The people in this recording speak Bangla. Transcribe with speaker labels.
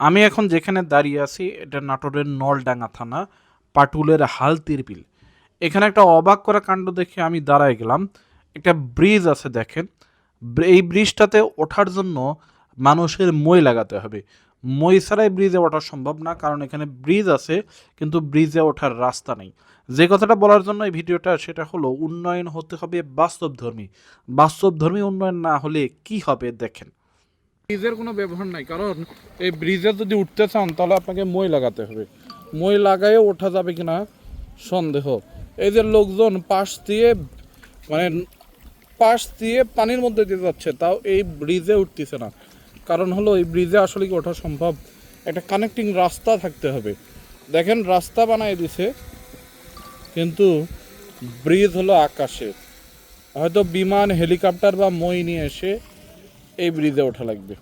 Speaker 1: আমি এখন যেখানে দাঁড়িয়ে আছি, এটা নাটোরের নলডাঙ্গা থানা, পাটুলের হালতির বিল এখানে একটা অবাক করা কাণ্ড দেখে আমি দাঁড়ায় গেলাম। একটা ব্রিজ আছে দেখেন। এই ব্রিজটাতে ওঠার জন্য মানুষের মই লাগাতে হবে। মই ছাড়াই ব্রিজে ওঠা সম্ভব না, কারণ এখানে ব্রিজ আছে, কিন্তু ব্রিজে ওঠার রাস্তা নেই। যে কথাটা বলার জন্য এই ভিডিওটা, সেটা হলো উন্নয়ন হতে হবে বাস্তবধর্মী। বাস্তবধর্মী উন্নয়ন না হলে কি হবে দেখেন। ব্রিজের কোনো ব্যবহার নাই। কারণ এই ব্রিজে যদি উঠতে চান, তাহলে আপনাকে মই লাগাতে হবে। মই লাগায়ে ওঠা যাবে কিনা সন্দেহ। এই যে লোকজন পাশ দিয়ে মানে পাশ দিয়ে পানির মধ্যে দিয়ে যাচ্ছে, তাও এই ব্রিজে উঠতেছে না। কারণ হলো, এই ব্রিজে আসলে কি ওঠা সম্ভব? একটা কানেক্টিং রাস্তা থাকতে হবে। দেখেন, রাস্তা বানায় দিছে, কিন্তু ব্রিজ হলো আকাশে হয়তো বিমান, হেলিকপ্টার বা মই নিয়ে এসে এই ব্রিজে ওঠা লাগবে।